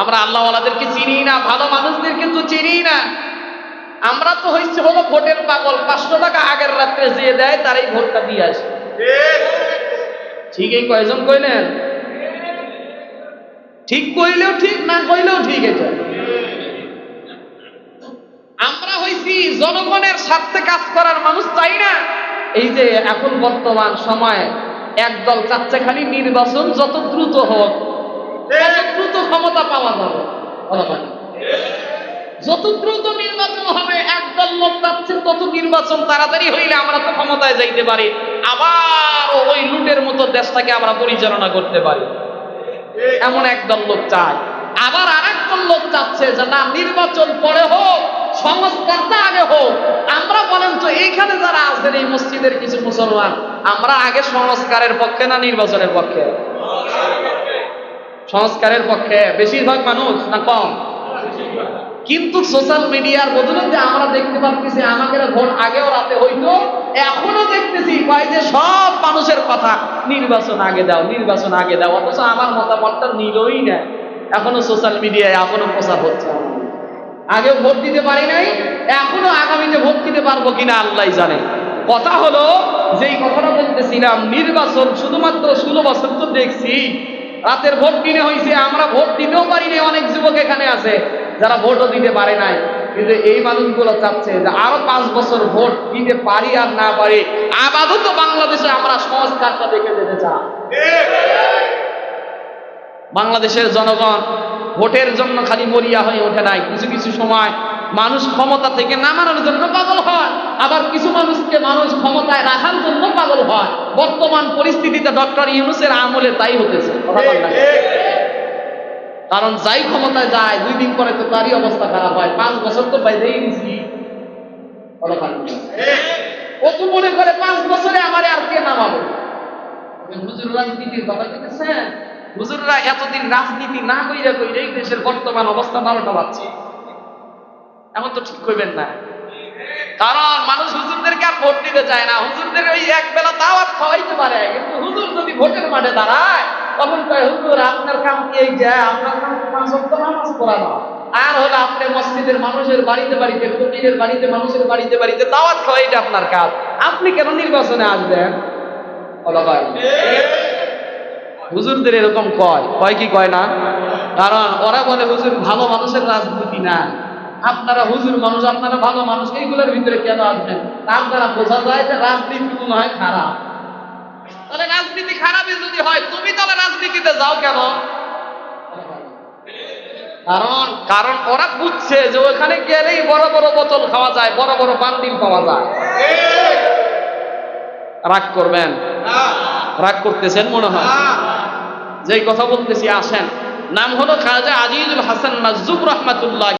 আমরা আল্লাহ আল্লাহওয়ালাদেরকে চিনি না, ভালো মানুষদেরকে তো চিনি না। আমরা তো হয়েছে হলো ভোটের পাগল, পাঁচশো টাকা আগের রাত্রে যে দেয় তারাই ভোটটা দিয়ে আসে। ঠিক এই কয়জন কইলেন? ঠিক কইলেও ঠিক, না কইলেও ঠিক এটা। আমরা হইছি জনগণের স্বার্থে কাজ করার মানুষ চাই না? এই যে এখন বর্তমান সময়ে একদল চাচ্ছে খালি নির্বাচন যত দ্রুত হোক ক্ষমতা পাওয়া যাবে। যত দ্রুত নির্বাচন হবে, একদল লোক চাচ্ছে তত নির্বাচন তাড়াতাড়ি হইলে আমরা তো ক্ষমতায় যাইতে পারি। আবার ওই লুটের মতো দেশটাকে আমরা পরিচালনা করতে পারি। এমন একদল লোক চায় আবার আরেকদল লোক চাচ্ছে যে, না, নির্বাচন পরে হোক, সংস্কারটা আগে হোক। আমরা বলেন তো, এইখানে যারা আছেন, এই মসজিদের কিছু মুসলমান, আমরা আগে সংস্কারের পক্ষে না নির্বাচনের পক্ষে? সংস্কারের পক্ষে বেশিরভাগ মানুষ না কম? কিন্তু সোশ্যাল মিডিয়ার বদলে আমরা দেখতে পাচ্ছি আমাকে ভোট আগেও রাতে হইতো এখনও দেখতেছি কয় যে সব মানুষের কথা, নির্বাচন আগে দাও, নির্বাচন আগে দাও, অথচ আমার মতামতটা নিলই না। এখনও সোশ্যাল মিডিয়ায় এখনও প্রচার হচ্ছে। আগেও ভোট দিতে পারি নাই, এখনও আগামীতে ভোট দিতে পারব কিনা আল্লাহ জানে। কথা হলো, যেই কথাটা বলতেছিলাম, নির্বাচন শুধুমাত্র ষোলো বছর তো দেখছি রাতের ভোট কিনে হয়েছে আমরা ভোট দিতেও পারিনি অনেক যুবক এখানে আছে, যারা ভোটও দিতে পারে নাই। কিন্তু এই মানুষগুলো চাচ্ছে যে আরও পাঁচ বছর ভোট দিতে পারি আর না পারি, আপাতত বাংলাদেশে আমরা সংস্কারটা দেখে যেতে চাই। বাংলাদেশের জনগণ ভোটের জন্য খালি মরিয়া হয়ে ওঠে নাই, কিছু কিছু সময় মানুষ ক্ষমতা থেকে নামানোর জন্য পাগল হয়। আবার কিছু মানুষকে মানুষ ক্ষমতায় রাখার জন্য পাগল হয়। বর্তমান পরিস্থিতিতে ডক্টর ইউনুসের আমলে তাই হতেছে। কারণ যাই ক্ষমতায় যায়, দুই দিন পরে তো তারই অবস্থা খারাপ হয়। পাঁচ বছর তো বাইরেই না। ও তো মনে করে পাঁচ বছরে আমার আর কে নামাবো? হুজুররা এতদিন রাজনীতি না কইরা কইরাই দেশের বর্তমান অবস্থা বারোটা পাচ্ছে এমন তো ঠিক কইবেন না। কারণ মানুষ হুজুরদেরকে আর ভোট দিতে চায় না। হুজুরদের ওই এক বেলা দাওয়াত খাওয়াইতে পারে। কিন্তু হুজুর যদি ভোটের মাঠে দাঁড়ায়, তখন কয়, হুজুর, আপনার কাম কি এই যে, আপনার কাম তো পাঁচ ওয়াক্ত নামাজ পড়ানো আর হলো আপনি মসজিদের মানুষের বাড়িতে বাড়িতে, ফকিরের বাড়িতে, মানুষের বাড়িতে বাড়িতে দাওয়াত খাওয়াইটা আপনার কাজ। আপনি কেন নির্বাচনে আসবেন? হুজুরদের এরকম কয়। কয় কি কয় না? কারণ ওরা বলে, হুজুর, ভালো মানুষের রাজনীতি না। আপনারা হুজুর মানুষ, আপনারা ভালো মানুষ, এইগুলোর ভিতরে কেন আসবেন? দ্বারা বোঝা যায় যে রাজনীতি মনে হয় খারাপ। তাহলে রাজনীতি খারাপই যদি হয়, তুমি তাহলে রাজনীতিতে যাও কেন? কারণ কারণ ওরা বুঝছে যে ওখানে গেলেই বড় বড় বোতল খাওয়া যায়, বড় বড় বান্ডিল পাওয়া যায়। রাগ করবেন? রাগ করতেছেন মনে হয়? যেই কথা বলতেছি, আসেন। নাম হলো খাজা আজিজুল হাসান মাজুব রহমাতুল্লাহ।